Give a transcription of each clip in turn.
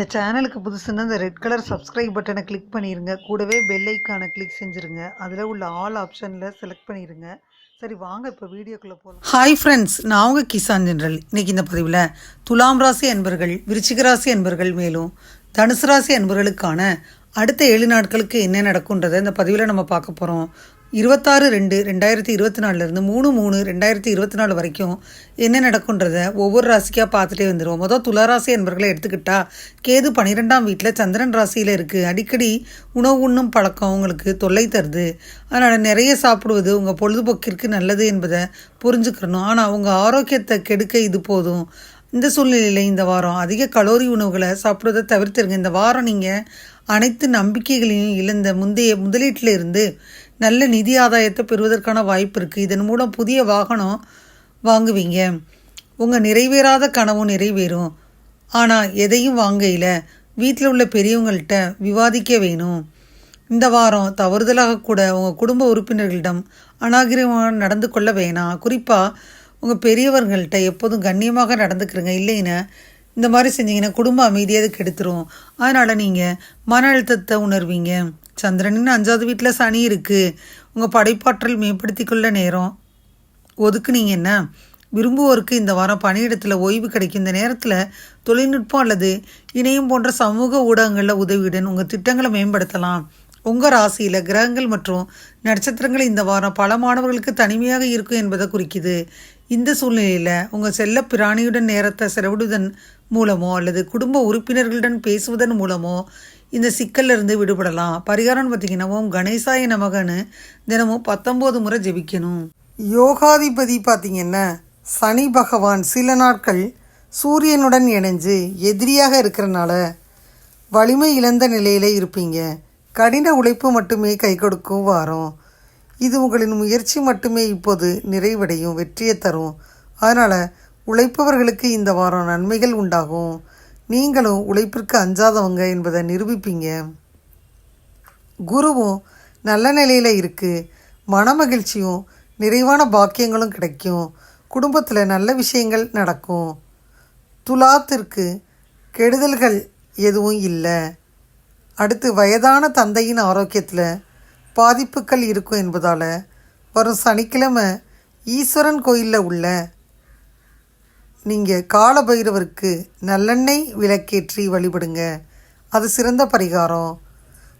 இந்த சேனலுக்கு புதுசுன்னா இந்த ரெட் கலர் சப்ஸ்கிரைப் பட்டனை கிளிக் பண்ணிடுங்க கூடவே பெல் ஐக்கானை கிளிக் செஞ்சுருங்க. அதில் உள்ள ஆல் ஆப்ஷனில் செலக்ட் பண்ணிடுங்க சரி வாங்க இப்போ வீடியோக்குள்ளே போகலாம் ஹாய் ஃப்ரெண்ட்ஸ் நான் உங்கள் கிசான் ஜென்ரல். இன்றைக்கி இந்த பதிவில் துலாம் ராசி அன்பர்கள் விருச்சிக ராசி அன்பர்கள் மேலும் தனுசு ராசி அன்பர்களுக்கான அடுத்த ஏழு நாட்களுக்கு என்ன நடக்குன்றதை இந்த பதிவில் நம்ம பார்க்க போகிறோம் இருபத்தாறு ரெண்டு ரெண்டாயிரத்தி இருபத்தி நாலுலேருந்து மூணு மூணு ரெண்டாயிரத்தி இருபத்தி நாலு வரைக்கும் என்ன நடக்குன்றத ஒவ்வொரு ராசிக்காக பார்த்துட்டே வந்துடுவோம் மொதல் துளாராசி என்பர்களை எடுத்துக்கிட்டா கேது பன்னிரெண்டாம் வீட்டில் சந்திரன் ராசியில் இருக்குது அடிக்கடி உணவு உண்ணும் பழக்கம் உங்களுக்கு தொல்லை தருது. அதனால் நிறைய சாப்பிடுவது உங்கள் பொழுதுபோக்கிற்கு நல்லது என்பதை புரிஞ்சுக்கிறணும் ஆனால் உங்கள் ஆரோக்கியத்தை கெடுக்க இது போதும். இந்த சூழ்நிலையில் இந்த வாரம் அதிக கலோரி உணவுகளை சாப்பிடுவதை தவிர்த்துருங்க. இந்த வாரம் நீங்கள் அனைத்து நம்பிக்கைகளையும் இழந்த முந்தைய முதலீட்டில் இருந்து நல்ல நிதி ஆதாயத்தை பெறுவதற்கான வாய்ப்பு இருக்குது இதன் மூலம் புதிய வாகனம் வாங்குவீங்க. உங்கள் நிறைவேறாத கனவும் நிறைவேறும். ஆனால் எதையும் வாங்கையில். வீட்டில் உள்ள பெரியவங்கள்ட்ட விவாதிக்க வேணும். இந்த வாரம் தவறுதலாக கூட உங்கள் குடும்ப உறுப்பினர்களிடம் அநாகரிகமாக நடந்து கொள்ள வேணாம். குறிப்பாக உங்கள் பெரியவர்கள்ட்ட எப்போதும் கண்ணியமாக நடந்துக்கிறங்க. இல்லைன்னா இந்த மாதிரி செஞ்சீங்கன்னா குடும்ப அமைதியாக அது கெடுத்துரும். அதனால் நீங்கள் மன அழுத்தத்தை உணர்வீங்க. சந்திரனின் அஞ்சாவது வீட்டில் சனி இருக்குது உங்கள் படைப்பாற்றல் மேம்படுத்தி கொள்ள நேரம் ஒதுக்குனீங்கன்னா விரும்புவோருக்கு இந்த வாரம் பணியிடத்தில் ஓய்வு கிடைக்கும். இந்த நேரத்தில் தொழில்நுட்பம் அல்லது இணையம் போன்ற சமூக ஊடகங்களில் உதவியுடன் உங்கள் திட்டங்களை மேம்படுத்தலாம். உங்கள் ராசியில் கிரகங்கள் மற்றும் நட்சத்திரங்கள் இந்த வாரம் பல மாணவர்களுக்கு தனிமையாக இருக்கும் என்பதை குறிக்குது. இந்த சூழ்நிலையில் உங்கள் செல்ல பிராணியுடன் நேரத்தை செலவிடுவதன் மூலமோ அல்லது குடும்ப உறுப்பினர்களுடன் பேசுவதன் மூலமோ இந்த சிக்கல்ல இருந்து விடுபடலாம். பரிகாரம்னு பார்த்தீங்கன்னா ஓம் கணேசாய நமகன்னு தினமும் பத்தொம்போது முறை ஜெபிக்கணும். யோகாதிபதி பார்த்தீங்கன்னா சனி பகவான் சில நாட்கள் சூரியனுடன் இணைஞ்சு எதிரியாக இருக்கிறனால வலிமை இழந்த நிலையில் இருப்பீங்க. கடின உழைப்பு மட்டுமே கை கொடுக்கும் வாரம். இது உங்களின் முயற்சி மட்டுமே இப்போது நிறைவடையும் வெற்றியை தரும். அதனால் உழைப்பவர்களுக்கு இந்த வாரம் நன்மைகள் உண்டாகும். நீங்களும் உழைப்பிற்கு அஞ்சாதவங்க என்பதை நிரூபிப்பீங்க. குருவும் நல்ல நிலையில் இருக்குது மனமகிழ்ச்சியும் நிறைவான பாக்கியங்களும் கிடைக்கும். குடும்பத்தில் நல்ல விஷயங்கள் நடக்கும். துலாத்திற்கு கெடுதல்கள் எதுவும் இல்லை. அடுத்து வயதான தந்தையின் ஆரோக்கியத்தில் பாதிப்புகள் இருக்கும் என்பதால் வரும் சனிக்கிழமை ஈஸ்வரன் கோயிலில் உள்ள நீங்கள் காலபைரவருக்கு நல்லெண்ணெய் விளக்கேற்றி வழிபடுங்க. அது சிறந்த பரிகாரம்.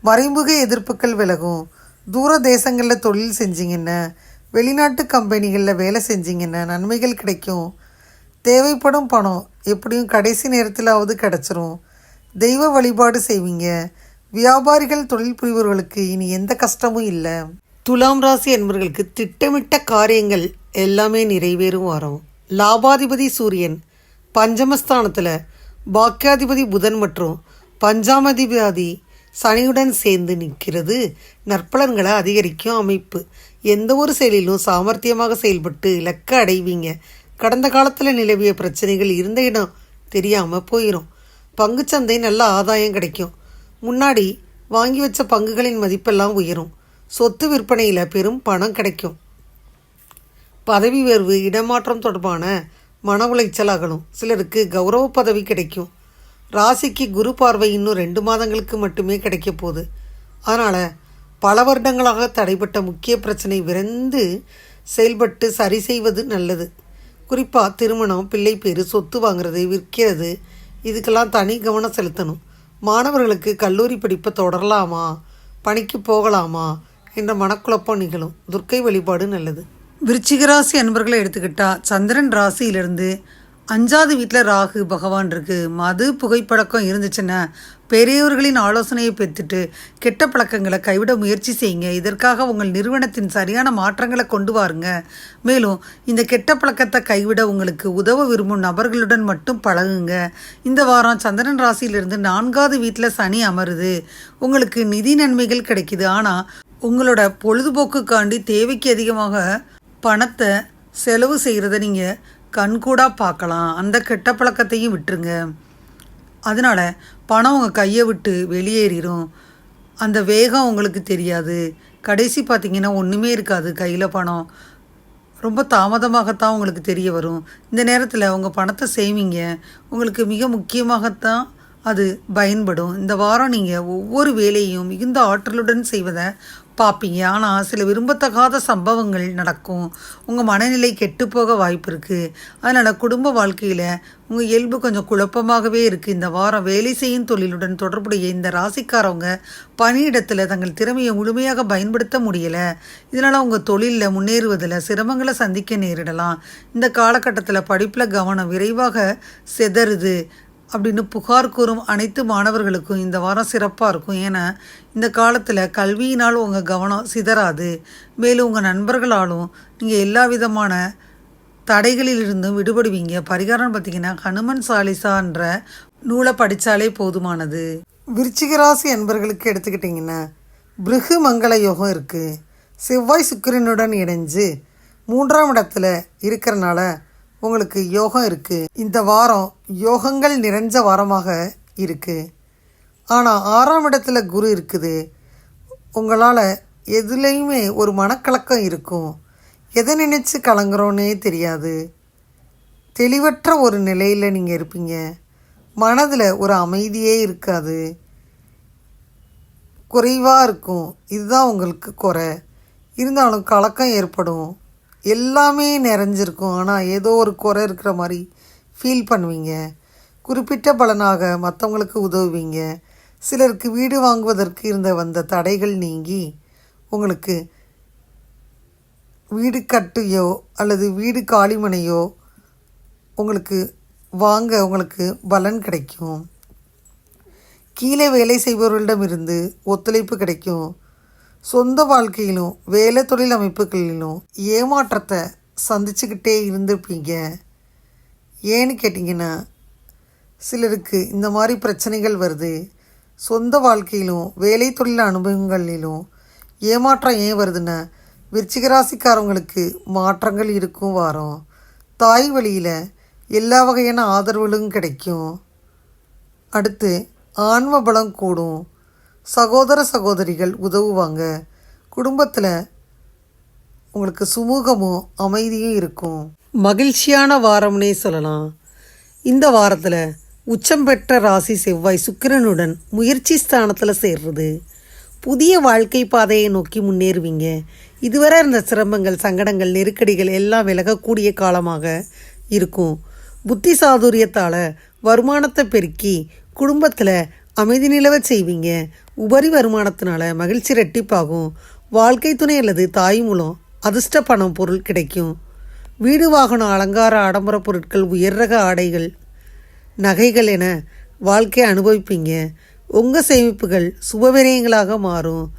மறைமுக எதிர்ப்புகள் விலகும். தூர தேசங்களில் தொழில் செஞ்சிங்கன்னா வெளிநாட்டு கம்பெனிகளில் வேலை செஞ்சிங்கன்னா நன்மைகள் கிடைக்கும். தேவைப்படும் பணம் எப்படியும் கடைசி நேரத்திலாவது கிடச்சிரும். தெய்வ வழிபாடு செய்வீங்க. வியாபாரிகள் தொழில் புரிவர்களுக்கு இனி எந்த கஷ்டமும் இல்லை. துலாம் ராசி என்பவர்களுக்கு திட்டமிட்ட காரியங்கள் எல்லாமே நிறைவேறும் வரும். லாபாதிபதி சூரியன் பஞ்சமஸ்தானத்தில் பாக்கியாதிபதி புதன் மற்றும் பஞ்சாமதிபதி சனியுடன் சேர்ந்து நிற்கிறது. நற்பலன்களை அதிகரிக்கும் அமைப்பு. எந்த ஒரு செயலிலும் சாமர்த்தியமாக செயல்பட்டு இலக்க அடைவீங்க. கடந்த காலத்தில் நிலவிய பிரச்சனைகள் இருந்த இடம் தெரியாமல் போயிடும் பங்குச்சந்தை நல்ல ஆதாயம் கிடைக்கும். முன்னாடி வாங்கி வச்ச பங்குகளின் மதிப்பெல்லாம் உயரும். சொத்து விற்பனையில் பெரும் பணம் கிடைக்கும். பதவி உயர்வு இடமாற்றம் தொடர்பான மன உளைச்சல் அகலும் சிலருக்கு கௌரவ பதவி கிடைக்கும். ராசிக்கு குரு பார்வை இன்னும் ரெண்டு மாதங்களுக்கு மட்டுமே கிடைக்க போகுது. அதனால் பல வருடங்களாக தடைப்பட்ட முக்கிய பிரச்சனை விரைந்து செயல்பட்டு சரி செய்வது நல்லது. குறிப்பாக திருமணம் பிள்ளை பேர் சொத்து வாங்குறது விற்கிறது இதுக்கெல்லாம் தனி கவனம் செலுத்தணும். மாணவர்களுக்கு கல்லூரி படிப்பை தொடரலாமா? பணிக்கு போகலாமா? என்ற மனக்குழப்பம் நிகழும். துர்க்கை வழிபாடு நல்லது. விருச்சிக ராசி அன்பர்களை எடுத்துக்கிட்டா சந்திரன் ராசியிலிருந்து அஞ்சாவது வீட்டில் ராகு பகவான் இருக்கு. மது புகைப்பழக்கம் இருந்துச்சுன்னா பெரியவர்களின் ஆலோசனையை பெற்றுட்டு கெட்ட பழக்கங்களை கைவிட முயற்சி செய்யுங்க. இதற்காக உங்கள் நிறுவனத்தின் சரியான மாற்றங்களை கொண்டு வாருங்க. மேலும் இந்த கெட்ட பழக்கத்தை கைவிட உங்களுக்கு உதவ விரும்பும் நபர்களுடன் மட்டும் பழகுங்க. இந்த வாரம் சந்திரன் ராசியிலிருந்து நான்காவது வீட்டில் சனி அமருது. உங்களுக்கு நிதி நன்மைகள் கிடைக்குது. ஆனால் உங்களோட பொழுதுபோக்குக்காண்டி தேவைக்கு அதிகமாக பணத்தை செலவு செய்கிறத நீங்கள் கண்கூடாக பார்க்கலாம். அந்த கெட்ட பழக்கத்தையும் விட்டுருங்க. அதனால் பணம் உங்கள் கையை விட்டு வெளியேறிடும் அந்த வேகம் உங்களுக்கு தெரியாது. கடைசி பார்த்தீங்கன்னா ஒன்றுமே இருக்காது. கையில் பணம். ரொம்ப தாமதமாகத்தான் உங்களுக்கு தெரிய வரும். இந்த நேரத்தில் உங்கள் பணத்தை சேமிங்க. உங்களுக்கு மிக முக்கியமாகத்தான் அது பயன்படும். இந்த வாரம் நீங்கள் ஒவ்வொரு வேலையும் மிகுந்த ஆற்றலுடன் செய்வதை பார்ப்பீங்க ஆனால் சில விரும்பத்தகாத சம்பவங்கள் நடக்கும். உங்கள் மனநிலை கெட்டுப்போக வாய்ப்பு இருக்குது அதனால் குடும்ப வாழ்க்கையில் உங்கள் இயல்பு கொஞ்சம் குழப்பமாகவே இருக்குது இந்த வாரம் வேலை செய்யும் தொழிலுடன் தொடர்புடைய இந்த ராசிக்காரவங்க பணியிடத்தில் தங்கள் திறமையை முழுமையாக பயன்படுத்த முடியலை. இதனால் உங்கள் தொழிலில் முன்னேறுவதில் சிரமங்களை சந்திக்க நேரிடலாம். இந்த காலகட்டத்தில் படிப்பில் கவனம் விரைவாக செதறுது. அப்படின்னு புகார் கூறும் அனைத்து மாணவர்களுக்கும் இந்த வாரம் சிறப்பாக இருக்கும். ஏன்னா இந்த காலத்தில் கல்வியினால் உங்கள் கவனம் சிதறாது. மேலும் உங்கள் நண்பர்களாலும் நீங்கள் எல்லா விதமான தடைகளிலிருந்தும் விடுபடுவீங்க. பரிகாரம் பார்த்தீங்கன்னா ஹனுமன் சாலிசான்ற நூலை படித்தாலே போதுமானது. விருச்சிகராசி என்பர்களுக்கு அன்பர்களுக்கு எடுத்துக்கிட்டிங்கன்னா பிருகு மங்கள யோகம் இருக்குது செவ்வாய் சுக்கிரனுடன் இணைஞ்சு மூன்றாம் இடத்துல இருக்கிறனால உங்களுக்கு யோகம் இருக்குது இந்த வாரம் யோகங்கள் நிறைஞ்ச வாரமாக இருக்குது ஆனால் ஆறாம் இடத்துல குரு இருக்குது. உங்களால் எதுலேயுமே ஒரு மனக்கலக்கம் இருக்கும். எதை நினச்சி கலங்குறோன்னே தெரியாது. தெளிவற்ற ஒரு நிலையில் நீங்கள் இருப்பீங்க. மனதில் ஒரு அமைதியே இருக்காது. குறைவாக இருக்கும். இதுதான் உங்களுக்கு குறை. இருந்தாலும் கலக்கம் ஏற்படும். எல்லாமே நிறைஞ்சிருக்கும். ஆனால் ஏதோ ஒரு குறை இருக்கிற மாதிரி ஃபீல் பண்ணுவீங்க. குறிப்பிட்ட பலனாக மற்றவங்களுக்கு உதவுவீங்க. சிலருக்கு வீடு வாங்குவதற்கு இருந்த வந்த தடைகள் நீங்கி உங்களுக்கு வீடு கட்டியோ அல்லது வீடு காளிமனையோ உங்களுக்கு வாங்க உங்களுக்கு பலன் கிடைக்கும். கீழே வேலை செய்பவர்களிடமிருந்து ஒத்துழைப்பு கிடைக்கும். சொந்த வாழ்க்கையிலும் வேலை தொழில் அமைப்புகளிலும் ஏமாற்றத்தை சந்திச்சுக்கிட்டே இருந்திருப்பீங்க. ஏன்னு கேட்டிங்கன்னா சிலருக்கு இந்த மாதிரி பிரச்சனைகள் வருது. சொந்த வாழ்க்கையிலும் வேலை தொழில் அனுபவங்களிலும் ஏமாற்றம் ஏன் வருதுன்னா விருச்சிகராசிக்காரவங்களுக்கு மாற்றங்கள் இருக்கும் வாரம். தாய் வழியில் எல்லா வகையான ஆதரவுகளும் கிடைக்கும். அடுத்து ஆன்ம பலம் கூடும். சகோதர சகோதரிகள் உதவுவாங்க. குடும்பத்தில் உங்களுக்கு சுமூகமும் அமைதியும் இருக்கும். மகிழ்ச்சியான வாரம்னே சொல்லலாம். இந்த வாரத்தில் உச்சம் பெற்ற ராசி செவ்வாய் சுக்கிரனுடன் முயற்சி ஸ்தானத்தில் சேர்றது. புதிய வாழ்க்கை பாதையை நோக்கி முன்னேறுவீங்க. இதுவரை இருந்த சிரமங்கள் சங்கடங்கள் நெருக்கடிகள் எல்லாம் விலகக்கூடிய காலமாக இருக்கும். புத்தி சாதுரியத்தால் வருமானத்தை பெருக்கி குடும்பத்தில் அமைதி நிலவச் செய்வீங்க. உபரி வருமானத்தினால மகிழ்ச்சி ரெட்டிப்பாகும். வாழ்க்கை துணை அல்லது தாய் மூலம் அதிர்ஷ்ட பணம் பொருள் கிடைக்கும். வீடு வாகனம் அலங்கார ஆடம்பர பொருட்கள் உயர் ரக ஆடைகள் நகைகள் என வாழ்க்கையை அனுபவிப்பீங்க. உங்கள் சேமிப்புகள் சுபவிரயங்களாக மாறும்.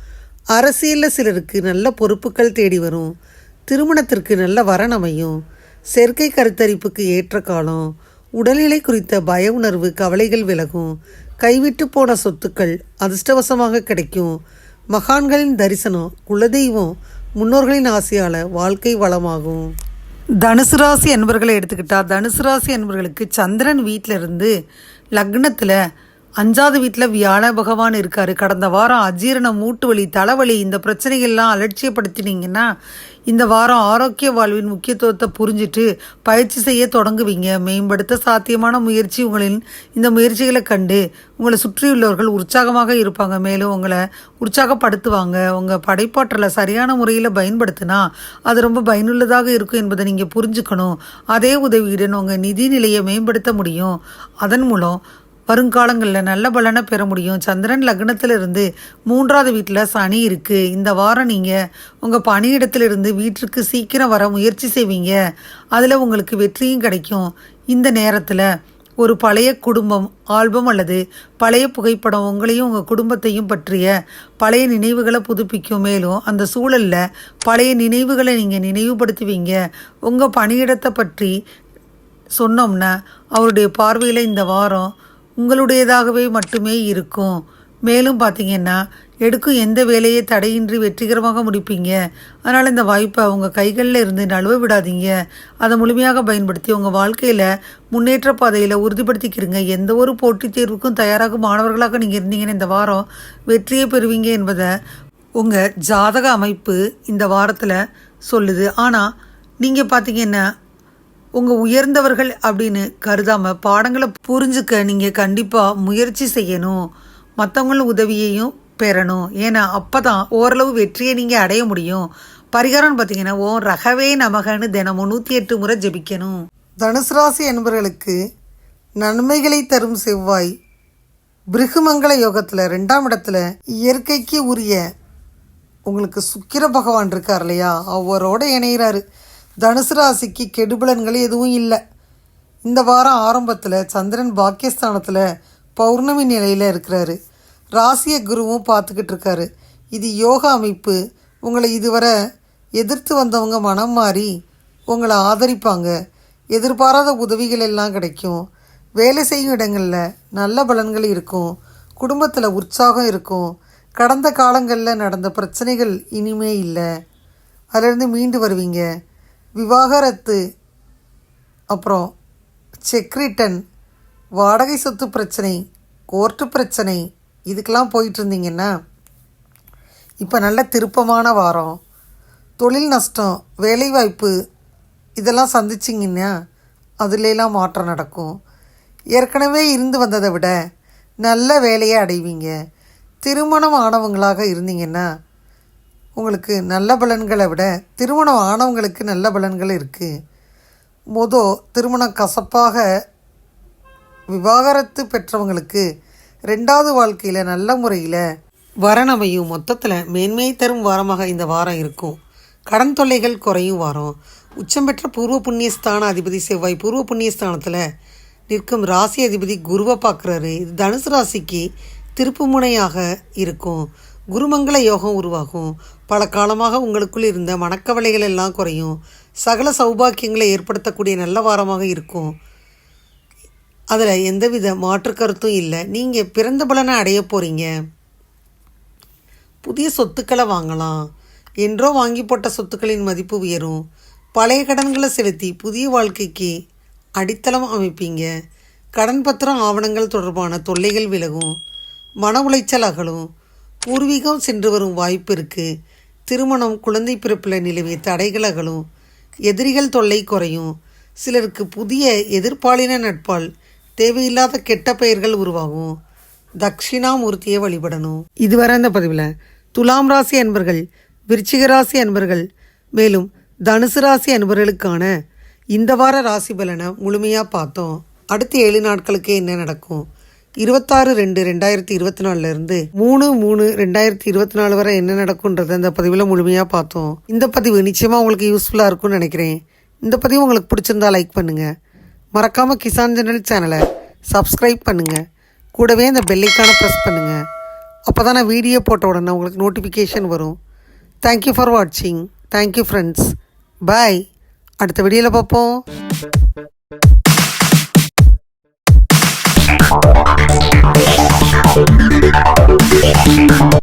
அரசியலில் சிலருக்கு நல்ல பொறுப்புகள் தேடி வரும். திருமணத்திற்கு நல்ல வரன் அமையும். செயற்கை கருத்தரிப்புக்கு ஏற்ற காலம். உடல்நிலை குறித்த பய உணர்வு கவலைகள் விலகும். கைவிட்டு போன சொத்துக்கள் அதிர்ஷ்டவசமாக கிடைக்கும். மகான்களின் தரிசனம் குலதெய்வம் முன்னோர்களின் ஆசையால் வாழ்க்கை வளமாகும். தனுசு ராசி அன்பர்களை எடுத்துக்கிட்டால் தனுசு ராசி அன்பர்களுக்கு சந்திரன் வீட்டில் இருந்து லக்னத்தில் அஞ்சாவது வீட்டில் வியாழ பகவான் இருக்காரு. கடந்த வாரம் அஜீரணம் மூட்டு வலி தலைவலி இந்த பிரச்சனைகள்லாம் அலட்சியப்படுத்தினீங்கன்னா இந்த வாரம் ஆரோக்கிய வாழ்வின் முக்கியத்துவத்தை புரிஞ்சுட்டு பயிற்சி செய்ய தொடங்குவீங்க. மேம்படுத்த சாத்தியமான முயற்சி உங்களின் இந்த முயற்சிகளை கண்டு உங்களை சுற்றியுள்ளவர்கள் உற்சாகமாக இருப்பாங்க. மேலும் உங்களை உற்சாகப்படுத்துவாங்க. உங்கள் படைப்பாற்றலை சரியான முறையில் பயன்படுத்தினா அது ரொம்ப பயனுள்ளதாக இருக்கும் என்பதை நீங்கள் புரிஞ்சுக்கணும். அதே உதவியுடன் உங்கள் நிதி நிலையை மேம்படுத்த முடியும். அதன் மூலம் வருங்காலங்களில் நல்ல பலனை பெற முடியும். சந்திரன் லக்னத்திலிருந்து மூன்றாவது வீட்டில் சனி இருக்குது இந்த வாரம் நீங்கள் உங்கள் பணியிடத்திலிருந்து வீட்டிற்கு சீக்கிரம் வர முயற்சி செய்வீங்க. அதில் உங்களுக்கு வெற்றியும் கிடைக்கும். இந்த நேரத்தில் ஒரு பழைய குடும்பம் ஆல்பம் அல்லது பழைய புகைப்படம் உங்களையும் உங்கள் குடும்பத்தையும் பற்றிய பழைய நினைவுகளை புதுப்பிக்கும். மேலும் அந்த சூழலில் பழைய நினைவுகளை நீங்கள் நினைவுபடுத்துவீங்க. உங்கள் பணியிடத்தை பற்றி சொன்னோம்னா அவருடைய பார்வையில் இந்த வாரம் உங்களுடையதாகவே மட்டுமே இருக்கும். மேலும் பார்த்தீங்கன்னா எடுக்கும் எந்த வேலையை தடையின்றி வெற்றிகரமாக முடிப்பீங்க? அதனால் இந்த வாய்ப்பை உங்கள் கைகளில் இருந்து நழுவ விடாதீங்க. அதை முழுமையாக பயன்படுத்தி உங்கள் வாழ்க்கையில் முன்னேற்ற பாதையில் உறுதிப்படுத்திக்கிறீங்க எந்த ஒரு போட்டித் தேர்வுக்கும் தயாராகும் மாணவர்களாக நீங்கள் இருந்தீங்கன்னா இந்த வாரம் வெற்றியை பெறுவீங்க என்பதை உங்கள் ஜாதக அமைப்பு இந்த வாரத்தில் சொல்லுது. ஆனால் நீங்கள் பார்த்தீங்கன்னா உங்கள் உயர்ந்தவர்கள் அப்படின்னு கருதாமல் பாடங்களை புரிஞ்சுக்க நீங்கள் கண்டிப்பாக முயற்சி செய்யணும். மற்றவங்களும் உதவியையும் பெறணும். ஏன்னா அப்போ தான் ஓரளவு வெற்றியை நீங்கள் அடைய முடியும். பரிகாரம்னு பார்த்தீங்கன்னா ஓ ரகவே நமகன்னு தினமும் நூற்றி எட்டு முறை ஜெபிக்கணும். தனுசு ராசி என்பவர்களுக்கு நன்மைகளை தரும் செவ்வாய் பிருகுமங்கல யோகத்தில் ரெண்டாம் இடத்துல இயற்கைக்கு உரிய உங்களுக்கு சுக்கிர பகவான் இருக்கார் இல்லையா? அவரோட இணைகிறாரு தனுசு ராசிக்கு கெடுபலன்கள் எதுவும் இல்லை. இந்த வாரம் ஆரம்பத்தில் சந்திரன் பாக்கியஸ்தானத்தில் பௌர்ணமி நிலையில் இருக்கிறாரு. ராசிய குருவும் பார்த்துக்கிட்டு இருக்காரு. இது யோகா அமைப்பு. உங்களை இதுவரை எதிர்த்து வந்தவங்க மனம் மாறி உங்களை ஆதரிப்பாங்க. எதிர்பாராத உதவிகள் எல்லாம் கிடைக்கும். வேலை செய்யும் இடங்களில் நல்ல பலன்கள் இருக்கும். குடும்பத்தில் உற்சாகம் இருக்கும். கடந்த காலங்களில் நடந்த பிரச்சனைகள் இனிமே இல்லை. அதிலிருந்து மீண்டு வருவீங்க. விவாகரத்து. அப்புறம் செக் ரிட்டன் வாடகை சொத்து பிரச்சனை கோர்ட்டு பிரச்சனை இதுக்கெல்லாம் போயிட்டு இருந்தீங்கன்னா இப்போ நல்ல திருப்பமான வாரம் தொழில் நஷ்டம் வேலைவாய்ப்பு இதெல்லாம் சந்திச்சிங்கன்னா அதுலலாம் மாற்றம் நடக்கும். ஏற்கனவே இருந்து வந்ததை விட நல்ல வேலையை அடைவீங்க. திருமணம் ஆனவங்களாக இருந்தீங்கன்னா உங்களுக்கு நல்ல பலன்களை விட திருமணம் ஆனவங்களுக்கு நல்ல பலன்கள் இருக்குது மொதோ திருமணம் கசப்பாக விவாகரத்து பெற்றவங்களுக்கு ரெண்டாவது வாழ்க்கையில் நல்ல முறையில் வரணமையும் மொத்தத்தில் மேன்மையை தரும் வாரமாக இந்த வாரம் இருக்கும். கடன் தொல்லைகள் குறையும் வாரம். உச்சம் பெற்ற பூர்வ புண்ணியஸ்தான அதிபதி செவ்வாய் பூர்வ புண்ணியஸ்தானத்தில் நிற்கும் ராசி அதிபதி குருவை பார்க்குறாரு. இது தனுசு ராசிக்கு திருப்பு முனையாக இருக்கும். குருமங்கள யோகம் உருவாகும். பல காலமாக உங்களுக்குள் இருந்த மனக்கவலைகள் எல்லாம் குறையும். சகல சௌபாக்கியங்களை ஏற்படுத்தக்கூடிய நல்ல வாரமாக இருக்கும். அதில் எந்தவித மாற்று கருத்தும் இல்லை. நீங்கள் பிறந்த பலனை அடைய போகிறீங்க புதிய சொத்துக்களை வாங்கலாம். என்றோ வாங்கி போட்ட சொத்துக்களின் மதிப்பு உயரும். பழைய கடன்களை செலுத்தி புதிய வாழ்க்கைக்கு அடித்தளம் அமைப்பீங்க. கடன் பத்திரம் ஆவணங்கள் தொடர்பான தொல்லைகள் விலகும். மன உளைச்சல் அகலும். பூர்வீகம் சென்று வரும் வாய்ப்பு இருக்குது திருமணம் குழந்தை பிறப்பில் நிலவிய தடைகளகளும் எதிரிகள் தொல்லை குறையும் சிலருக்கு புதிய எதிர்பாலின நட்பால் தேவையில்லாத கெட்ட பெயர்கள் உருவாகும். தக்ஷிணாமூர்த்தியை வழிபடணும். இதுவரை இந்த பதிவில் துலாம் ராசி அன்பர்கள் விருச்சிக ராசி அன்பர்கள் மேலும் தனுசு ராசி அன்பர்களுக்கான இந்த வார ராசி பலனை முழுமையாக பார்த்தோம். அடுத்த ஏழு நாட்களுக்கு என்ன நடக்கும்? இருபத்தாறு ரெண்டு ரெண்டாயிரத்தி இருபத்தி நாலுலேருந்து மூணு மூணு ரெண்டாயிரத்தி இருபத்தி நாலு வரை என்ன நடக்கும்ன்றத இந்த பதிவில் முழுமையாக பார்த்தோம். இந்த பதிவு நிச்சயமாக உங்களுக்கு யூஸ்ஃபுல்லாக இருக்கும்னு நினைக்கிறேன். இந்த பதிவு உங்களுக்கு பிடிச்சிருந்தா லைக் பண்ணுங்கள் மறக்காமல் கிசான் ஜெனரல் சேனலை சப்ஸ்கிரைப் பண்ணுங்கள் கூடவே அந்த பெல்லைக்கான ப்ரெஸ் பண்ணுங்கள் அப்போ தான் நான் வீடியோ போட்ட உடனே உங்களுக்கு நோட்டிஃபிகேஷன் வரும். தேங்க்யூ ஃபார் வாட்சிங் தேங்க்யூ ஃப்ரெண்ட்ஸ் பாய் அடுத்த வீடியோவில் பார்ப்போம். しかし、彼は一度も行くべきだ。